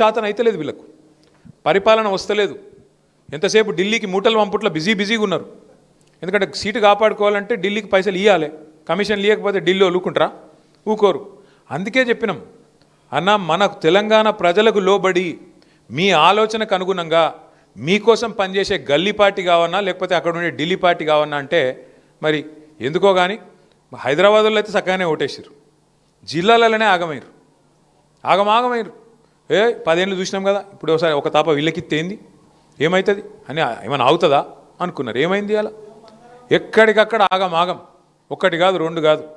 చాతన అయితలేదు వీళ్ళకు. పరిపాలన వస్తలేదు. ఎంతసేపు ఢిల్లీకి మూటలు పంపుట్లో బిజీ బిజీగా ఉన్నారు. ఎందుకంటే సీటు కాపాడుకోవాలంటే ఢిల్లీకి పైసలు ఇవ్వాలి కమిషన్ ఇవ్వకపోతే ఢిల్లీ ఊరుకుంటారా? ఊకోరు. అందుకే చెప్పినాం. అన్న మనకు తెలంగాణ ప్రజలకు లోబడి మీ ఆలోచనకు అనుగుణంగా మీకోసం పనిచేసే గల్లీ పార్టీ కావన్నా లేకపోతే అక్కడ ఉండే ఢిల్లీ పార్టీ కావన్నా అంటే మరి ఎందుకో కానీ హైదరాబాద్లో అయితే చక్కగానే ఓటేసారు జిల్లాలలోనే ఆగమయ్యారు. ఆగమాగమైరు ఏ పదేళ్ళు చూసినాం కదా ఇప్పుడు ఒకసారి ఒక తాప విల్లకిత్తేంది ఏమవుతుంది అని ఏమైనా అవుతుందా అనుకున్నారు. ఏమైంది అలా? ఎక్కడికక్కడ ఆగం ఆగం. ఒక్కటి కాదు రెండు కాదు.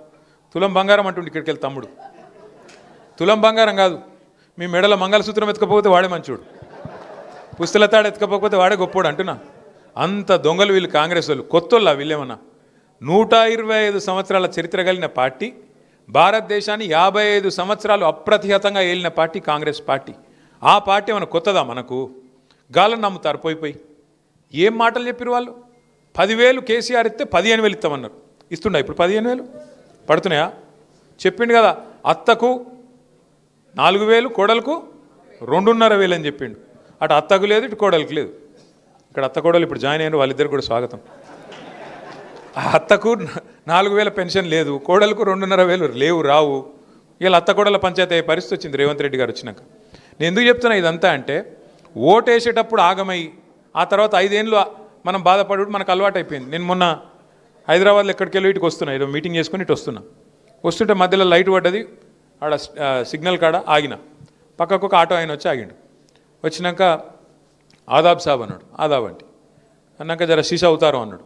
తులం బంగారం అంటుండే ఇక్కడికి వెళ్ళి తమ్ముడు. తులం బంగారం కాదు. మీ మెడలో మంగళసూత్రం ఎత్తుకపోతే వాడే మంచోడు. పుస్తల తాడు ఎత్తుకపోతే వాడే గొప్పోడు అంటున్నా. అంత దొంగలు వీళ్ళు కాంగ్రెస్ వాళ్ళు. కొత్తోళ్ళ వీళ్ళేమన్నా? నూట ఇరవై ఐదు సంవత్సరాల చరిత్ర కలిగిన పార్టీ భారతదేశాన్ని యాభై ఐదు సంవత్సరాలు అప్రతిహతంగా ఏలిన పార్టీ కాంగ్రెస్ పార్టీ. ఆ పార్టీ ఏమైనా కొత్తదా మనకు? గాలను నమ్ముతారు పోయి పోయి. ఏం మాటలు చెప్పారు వాళ్ళు? పదివేలు కేసీఆర్ ఇస్తే పదిహేను వేలు ఇస్తామన్నారు. ఇస్తుండ ఇప్పుడు పదిహేను వేలు? పడుతున్నాయా? చెప్పిండు కదా అత్తకు నాలుగు వేలు కోడలకు రెండున్నర వేలు అని చెప్పిండు. అటు అత్తకు లేదు ఇటు కోడలికి లేదు. ఇక్కడ అత్త కోడలు ఇప్పుడు జాయిన్ అయిన వాళ్ళిద్దరు కూడా స్వాగతం. ఆ అత్తకు నాలుగు వేల పెన్షన్ లేదు కోడలకు రెండున్నర వేలు లేవు రావు. ఇలా అత్తకోడల పంచాయతీ అయ్యే పరిస్థితి వచ్చింది రేవంత్ రెడ్డి గారు వచ్చినాక. నేను ఎందుకు చెప్తున్నా ఇదంతా అంటే ఓటేసేటప్పుడు ఆగమై ఆ తర్వాత ఐదేళ్ళు మనం బాధపడు మనకు అలవాటు అయిపోయింది. నేను మొన్న హైదరాబాద్లో ఎక్కడికి వెళ్ళి ఇటుకు వస్తున్నా ఏదో మీటింగ్ చేసుకుని ఇటు వస్తున్నా. వస్తుంటే మధ్యలో లైట్ పడ్డది ఆడ సిగ్నల్ కాడ ఆగిన. పక్కకు ఒక ఆటో ఆయన వచ్చి ఆగిండు. వచ్చినాక ఆదాబ్ సాబ్ అన్నాడు ఆదాబ్ అంటే అన్నాక జర సీసా అవుతారు అన్నాడు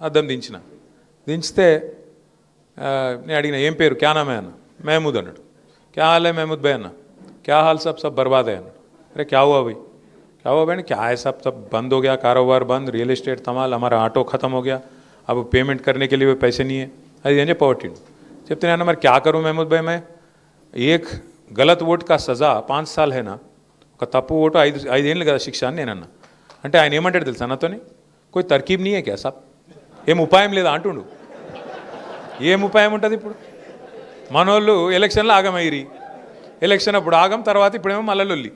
అద్దం దించిన. దించితే ఆ, నేను అడిగిన ఏం పేరు క్యా నామే అన్న మహమూద్ అన్నాడు క్యా హాల్ है महमूद भाई అన్న क्या हाल सब सब बर्बाद है అన్నాడు अरे क्या हुआ भाई क्या हुआ भाई क्या है सब सब बंद हो गया कारोबार बंद रियल एस्टेट तमाल हमारा ऑटो खत्म हो गया अब पेमेंट करने के लिए भी पैसे नहीं है అది అని చెప్పవట్టిండు చెప్తే అన్న మరి క్యా కరు మహమూద్ భాయ్ మే ఏక్ గలత్ ఓట్ కా సజా పాంచ్ సాల్ హేనా ఒక తప్పు ఓటు ఐదు ఐదేళ్ళు కదా శిక్ష అని నేను అన్నా అంటే ఆయన ఏమంటాడు తెలుసా నాతోని કોઈ తర్కీబ్ నీయే క్యా సాబ్ ఏం ఉపాయం లేదా అంటుండు. ఏం ఉపాయం ఉంటుంది ఇప్పుడు? మనోళ్ళు ఎలక్షన్లో ఆగమయ్యి ఎలక్షన్ అప్పుడు ఆగం తర్వాత ఇప్పుడేమో మళ్ళీ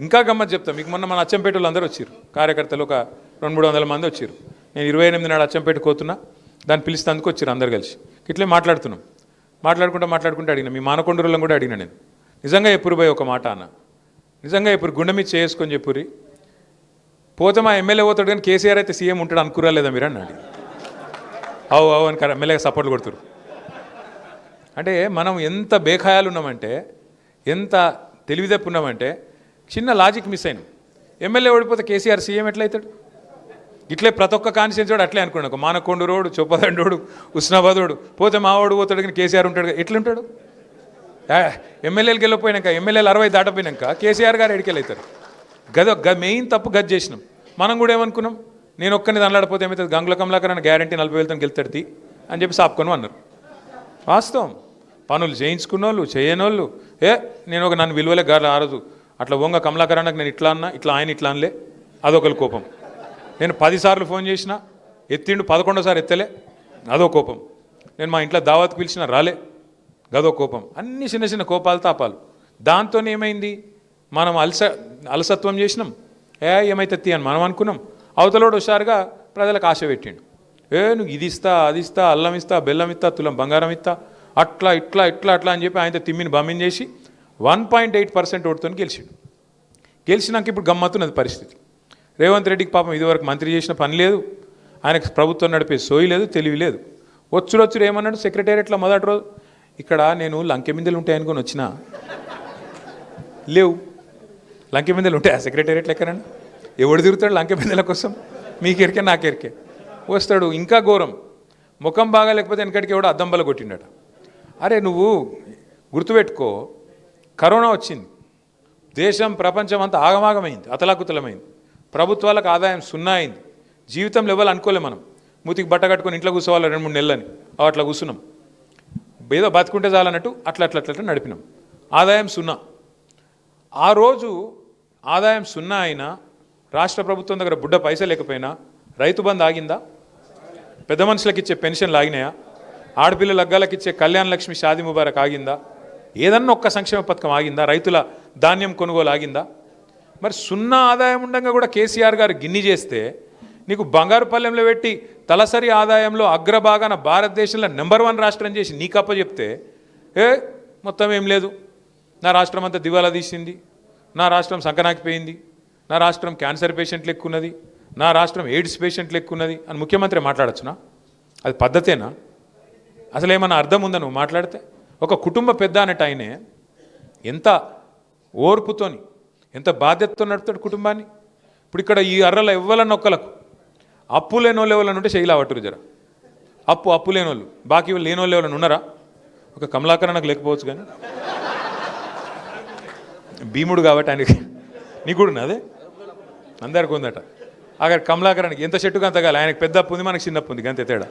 ఇంకా గమ్మత్ చెప్తాం. మీకు మొన్న మన అచ్చంపేట వాళ్ళు అందరూ వచ్చారు కార్యకర్తలు ఒక రెండు మూడు వందల మంది వచ్చారు నేను ఇరవై ఎనిమిది నాడు అచ్చంపేట కోతున్నా. దాన్ని పిలిస్తేందుకు వచ్చారు అందరు కలిసి. ఇట్లే మాట్లాడుతున్నాం. మాట్లాడుకుంటూ మాట్లాడుకుంటూ అడిగిన. మీ మానకొండూరులను కూడా అడిగిన నేను. నిజంగా ఎప్పుడు పోయి ఒక మాట అన్న. నిజంగా ఇప్పుడు గుండె మీద చేసుకొని చెప్పురి పోతే మా ఎమ్మెల్యే పోతాడు కానీ కేసీఆర్ అయితే సీఎం ఉంటాడు అనుకురా లేదా మీరు అన్నాడు అవు అవు అని ఎమ్మెల్యే సపోర్ట్లు కొడుతురు. అంటే మనం ఎంత బేఖాయాలు ఉన్నామంటే ఎంత తెలివితప్పు ఉన్నామంటే చిన్న లాజిక్ మిస్ అయింది ఎమ్మెల్యే ఓడిపోతే కేసీఆర్ సీఎం ఎట్లయితాడు? ఇట్లే ప్రతి ఒక్క కాన్స్టిట్యూన్సీ వాడు అట్లే అనుకున్నాడు మానకొండ రోడ్ చొప్పదండోడు ఉస్నాబాదోడు. పోతే మావాడు పోతాడు కానీ కేసీఆర్ ఉంటాడు కదా. ఎట్లుంటాడు? ఆ, ఎమ్మెల్యేలకు వెళ్ళిపోయినాక ఎమ్మెల్యేలు అరవై దాటపోయినాక కేసీఆర్ గారు ఎడికెళ్ళవుతారు గద గ మెయిన్ తప్పు గది చేసినాం. మనం కూడా ఏమనుకున్నాం? నేను ఒక్కరిని దానిలాడిపోతే ఏమవుతుంది గంగుల కమలాకర్ అని గ్యారంటీ నలభై వేలతో గెలుతాడు అని చెప్పి సాపుకొని అన్నారు. వాస్తవం. పనులు చేయించుకున్నోళ్ళు చేయనోళ్ళు. ఏ నేను ఒక నన్ను విలువలే గారు ఆ రోజు అట్లా వంగ కమలాకర్ అన్నకు నేను ఇట్లా అన్నా ఇట్లా ఆయన ఇట్లా అనలే. అదొకరి కోపం. నేను పదిసార్లు ఫోన్ చేసిన ఎత్తిండు పదకొండోసారి ఎత్తలే. అదో కోపం. నేను మా ఇంట్లో దావత్ పిలిచిన రాలే. గదో కోపం. అన్ని చిన్న చిన్న కోపాలు తాపాలు. దాంతో ఏమైంది? మనం అలస అలసత్వం చేసినాం. ఏ ఏమైతే తీ అని మనం అనుకున్నాం. అవతలోడు హుషారుగా ప్రజలకు ఆశ పెట్టిండు. ఏ నువ్వు ఇది ఇస్తా అది ఇస్తా అల్లం ఇస్తా బెల్లం ఇస్తా తులం బంగారం ఇస్తా అట్లా ఇట్లా ఇట్లా అట్లా అని చెప్పి ఆయనతో తిమ్మిని బమ్మిని చేసి వన్ పాయింట్ ఎయిట్ పర్సెంట్ ఓటుతో గెలిచిండు. గెలిచినాక ఇప్పుడు గమ్మత్తున్నది పరిస్థితి. రేవంత్ రెడ్డికి పాపం ఇదివరకు మంత్రి చేసిన పని లేదు. ఆయనకు ప్రభుత్వం నడిపే సోయి లేదు తెలివి లేదు. వచ్చుడొచ్చుడు ఏమన్నాడు? సెక్రటేరియట్లో మొదటి రోజు ఇక్కడ నేను లంకెమిందెలు ఉంటాయనుకొని వచ్చిన? లేవు. లంకెమిందెలు ఉంటాయా? సెక్రటేరియట్లు ఎక్కడన్నా ఎవడు తిరుగుతాడు లంకెమిందల కోసం మీకెరికే నాకెరికే వస్తాడు ఇంకా ఘోరం. ముఖం బాగా లేకపోతే వెనకటికి ఎవడో అద్దం బల కొట్టిండట. అరే నువ్వు గుర్తుపెట్టుకో కరోనా వచ్చింది. దేశం ప్రపంచం అంతా ఆగమాగమైంది అతలాకుతలమైంది. ప్రభుత్వాలకు ఆదాయం సున్నా అయింది. జీవితంలో లెవెల్ అనుకోలే మనం. మూతికి బట్ట కట్టుకొని ఇంట్లో కూర్చోవాలి రెండు మూడు నెలలని? అట్లా కూర్చున్నాం. ఏదో బతుకుంటే చాలన్నట్టు అట్లా అట్లా అట్లా నడిపినాం. ఆదాయం సున్నా. ఆ రోజు ఆదాయం సున్నా అయినా రాష్ట్ర ప్రభుత్వం దగ్గర బుడ్డ పైసలు లేకపోయినా రైతు బంద్ ఆగిందా? పెద్ద మనుషులకు ఇచ్చే పెన్షన్లు ఆగినాయా ఆడపిల్లల అగ్గాలకు ఇచ్చే కళ్యాణ లక్ష్మి షాది ముబారక్ ఆగిందా? ఏదన్నా ఒక్క సంక్షేమ పథకం ఆగిందా? రైతుల ధాన్యం కొనుగోలు ఆగిందా? మరి సున్నా ఆదాయం ఉండగా కూడా కేసీఆర్ గారు గిన్ని చేస్తే నీకు బంగారు పల్లెంలో పెట్టి తలసరి ఆదాయంలో అగ్రభాగాన భారతదేశంలో నెంబర్ వన్ రాష్ట్రం చేసి నీకప్ప చెప్తే ఏ మొత్తం ఏం లేదు. నా రాష్ట్రం అంతా దివాలా తీసింది. నా రాష్ట్రం సంకనాకిపోయింది. నా రాష్ట్రం క్యాన్సర్ పేషెంట్లు ఎక్కున్నది నా రాష్ట్రం ఎయిడ్స్ పేషెంట్లు ఎక్కున్నది అని ముఖ్యమంత్రి మాట్లాడచ్చునా? అది పద్ధతేనా? అసలు ఏమన్నా అర్థం ఉందా నువ్వు మాట్లాడితే? ఒక కుటుంబ పెద్ద అనేట ఆయనే ఎంత ఓర్పుతోని ఎంత బాధ్యతతో నడుపుతాడు కుటుంబాన్ని? ఇప్పుడు ఇక్కడ ఈ అర్రల ఎవ్వలన్న ఒక్కలకు అప్పు లేని వాళ్ళు ఎవరైనా ఉంటే శైలా జర. అప్పు అప్పు లేని వాళ్ళు బాకీ లేని వాళ్ళు ఎవరైనా ఉన్నారా? ఒక కమలాకరణకు లేకపోవచ్చు కానీ. భీముడు కాబట్టి ఆయనకి. నీకు కూడా ఉన్నదే? అందరికి ఉందట. అక్కడ కమలాకరానికి ఎంత చెట్టుకు అంత కాదు ఆయనకు పెద్ద అప్పు ఉంది మనకి చిన్న అప్పు ఉంది అంతే తేడా.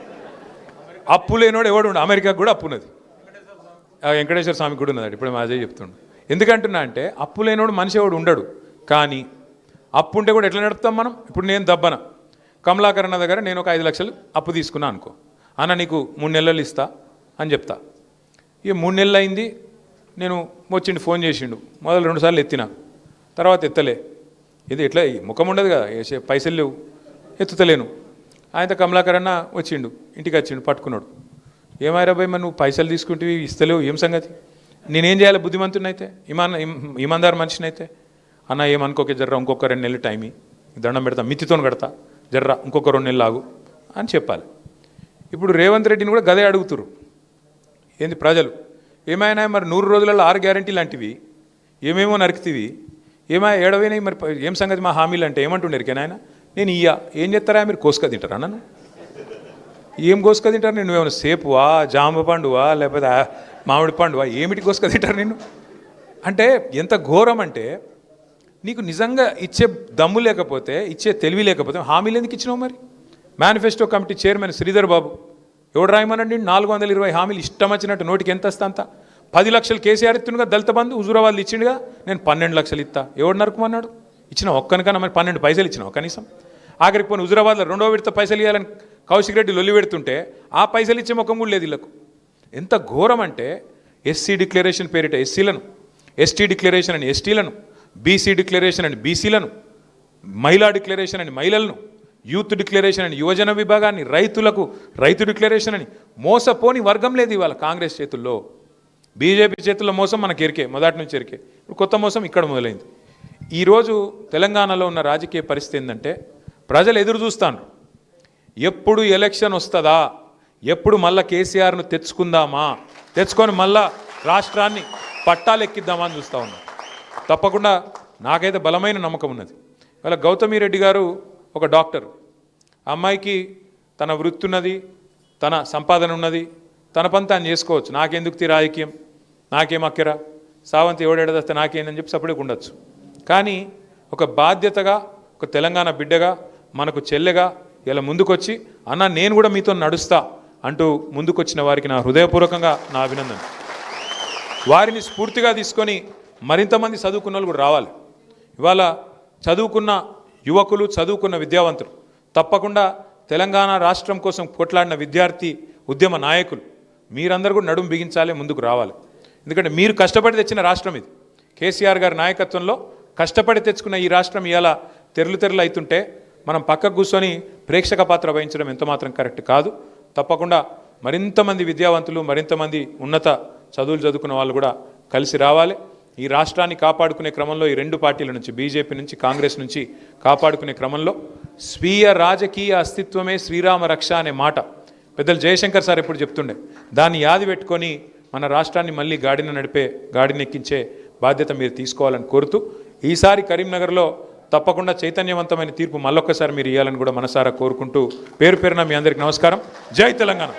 అప్పు లేనివాడు ఎవడు ఉండు? అమెరికాకు కూడా అప్పు ఉన్నది. ఆ వెంకటేశ్వర స్వామి కూడా ఉన్నది ఇప్పుడు మా అజయ్ చెప్తుండు. ఎందుకంటున్నా అంటే అప్పు లేనివాడు మనిషి ఎవడు ఉండడు. కానీ అప్పు ఉంటే కూడా ఎట్లా నడుపుతాం మనం? ఇప్పుడు నేను దబ్బన. కమలాకరణ దగ్గర నేను ఒక ఐదు లక్షలు అప్పు తీసుకున్నా అనుకో. అన్న నీకు మూడు నెలలు ఇస్తా అని చెప్తా. ఇక మూడు నెలలు అయింది నేను వచ్చిండు ఫోన్ చేసిండు. మొదలు రెండు సార్లు ఎత్తిన. తర్వాత ఎత్తలే. ఇది ఎట్లా ముఖం ఉండదు కదా పైసలు లేవు ఎత్తుతలేను. ఆయనతో కమలాకరణ వచ్చిండు ఇంటికి వచ్చిండు పట్టుకున్నాడు. ఏమారా భయ్ మరి నువ్వు పైసలు తీసుకుంటే ఇస్తలేవు ఏం సంగతి? నేనేం చేయాలి బుద్ధిమంతుని అయితే ఇమాన్ ఇమ్- మనిషినైతే? అన్న ఏమనుకోకే జర్రా ఇంకొక రెండు నెలలు టైమి దండం పెడతా మితితో కడతా జర్రా ఇంకొక రెండు నెలలు ఆగు అని చెప్పాలి. ఇప్పుడు రేవంత్ రెడ్డిని కూడా గదే అడుగుతురు ఏంది ప్రజలు? ఏమైనా మరి నూరు రోజులలో ఆరు గ్యారంటీ లాంటివి ఏమేమో నరికితివి ఏమా ఏడవైనా మరి ఏం సంగతి మా హామీలు అంటే ఏమంటుండరు ఆయన నేను ఇయ్యా. ఏం చేస్తారా మీరు? కోసుక తింటారా నన్ను? ఏం కోసుక తింటారు నేను ఏమైనా సేపువా జామ పండువా లేకపోతే మామిడి పండువా? ఏమిటి కోసుక తింటారు నేను అంటే ఎంత ఘోరం అంటే నీకు నిజంగా ఇచ్చే దమ్ము లేకపోతే ఇచ్చే తెలివి లేకపోతే హామీలు ఎందుకు ఇచ్చినావు మరి? Manifesto committee chairman Sridhar Babu. ఎవడు రాయమనండి నాలుగు వందల ఇరవై హామీలు ఇష్టం వచ్చినట్టు నోటికి ఎంత వస్తా అంత? పది లక్షలు కేసీఆర్ ఇస్తుండగా దళిత బంధు హుజూరాబాద్లు ఇచ్చిండుగా నేను పన్నెండు లక్షలు ఇస్తా ఎవడు నరకమన్నాడు? ఇచ్చిన ఒక్కనికన్నా మరి పన్నెండు పైసలు ఇచ్చినావు కనీసం? ఆఖరికి పోయిన హుజూరాబాద్లో రెండో విడత పైసలు ఇవ్వాలని కౌశిక్ రెడ్డి లొల్లి పెడుతుంటే ఆ పైసలు ఇచ్చే ముఖం కూడా లేదు వీళ్ళకు ఎంత ఘోరం అంటే ఎస్సీ డిక్లరేషన్ పేరిట ఎస్సీలను ఎస్టీ డిక్లరేషన్ అని ఎస్టీలను బీసీ డిక్లరేషన్ అని బీసీలను మహిళా డిక్లరేషన్ అని మహిళలను యూత్ డిక్లరేషన్ అని యువజన విభాగాన్ని రైతులకు రైతు డిక్లరేషన్ అని మోసపోని వర్గం లేదు ఇవాళ కాంగ్రెస్ చేతుల్లో. బీజేపీ చేతుల్లో మోసం మనకి ఎరికే మొదటి నుంచి ఎరికే. ఇప్పుడు కొత్త మోసం ఇక్కడ మొదలైంది. ఈరోజు తెలంగాణలో ఉన్న రాజకీయ పరిస్థితి ఏంటంటే ప్రజలు ఎదురు చూస్తాను ఎప్పుడు ఎలక్షన్ వస్తుందా? ఎప్పుడు మళ్ళా కేసీఆర్ను తెచ్చుకుందామా? తెచ్చుకొని మళ్ళా రాష్ట్రాన్ని పట్టాలెక్కిద్దామా అని చూస్తూ ఉన్నాం తప్పకుండా నాకైతే బలమైన నమ్మకం ఉన్నది. ఇవాళ గౌతమి రెడ్డి గారు ఒక డాక్టర్. అమ్మాయికి తన వృత్తి ఉన్నది తన సంపాదన ఉన్నది తన పని తాను చేసుకోవచ్చు. నాకెందుకు తీ రాజకీయం నాకేం అక్కరా? సావంతి ఎవడేడదస్తే నాకేందని చెప్పి సపరేట్ ఉండొచ్చు. కానీ ఒక బాధ్యతగా ఒక తెలంగాణ బిడ్డగా మనకు చెల్లెగా ఇలా ముందుకొచ్చి అన్న నేను కూడా మీతో నడుస్తా అంటూ ముందుకొచ్చిన వారికి నా హృదయపూర్వకంగా నా అభినందన వారిని స్ఫూర్తిగా తీసుకొని మరింతమంది చదువుకున్న వాళ్ళు కూడా రావాలి. ఇవాళ చదువుకున్న యువకులు చదువుకున్న విద్యావంతులు తప్పకుండా తెలంగాణ రాష్ట్రం కోసం కొట్లాడిన విద్యార్థి ఉద్యమ నాయకులు మీరందరూ కూడా నడుము బిగించాలి ముందుకు రావాలి. ఎందుకంటే మీరు కష్టపడి తెచ్చిన రాష్ట్రం ఇది. కేసీఆర్ గారి నాయకత్వంలో కష్టపడి తెచ్చుకున్న ఈ రాష్ట్రం ఇలా తెరలు తెరలు అవుతుంటే మనం పక్కకు కూర్చొని ప్రేక్షక పాత్ర వహించడం ఎంతమాత్రం కరెక్ట్ కాదు. తప్పకుండా మరింతమంది విద్యావంతులు మరింతమంది ఉన్నత చదువులు చదువుకున్న వాళ్ళు కూడా కలిసి రావాలి. ఈ రాష్ట్రాన్ని కాపాడుకునే క్రమంలో ఈ రెండు పార్టీల నుంచి బీజేపీ నుంచి కాంగ్రెస్ నుంచి కాపాడుకునే క్రమంలో స్వీయ రాజకీయ అస్తిత్వమే శ్రీరామ రక్ష అనే మాట పెద్దలు జయశంకర్ సార్ ఎప్పుడు చెప్తుండే దాన్ని యాది పెట్టుకొని మన రాష్ట్రాన్ని మళ్ళీ గాడిన నడిపే గాడినెక్కించే బాధ్యత మీరు తీసుకోవాలని కోరుతూ ఈసారి కరీంనగర్లో తప్పకుండా చైతన్యవంతమైన తీర్పు మళ్ళొక్కసారి మీరు ఇవ్వాలని కూడా మనసారా కోరుకుంటూ పేరు పేరున మీ అందరికీ నమస్కారం. జై తెలంగాణ.